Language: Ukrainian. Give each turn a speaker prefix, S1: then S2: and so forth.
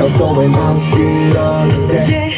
S1: Cause all
S2: we want, we don't care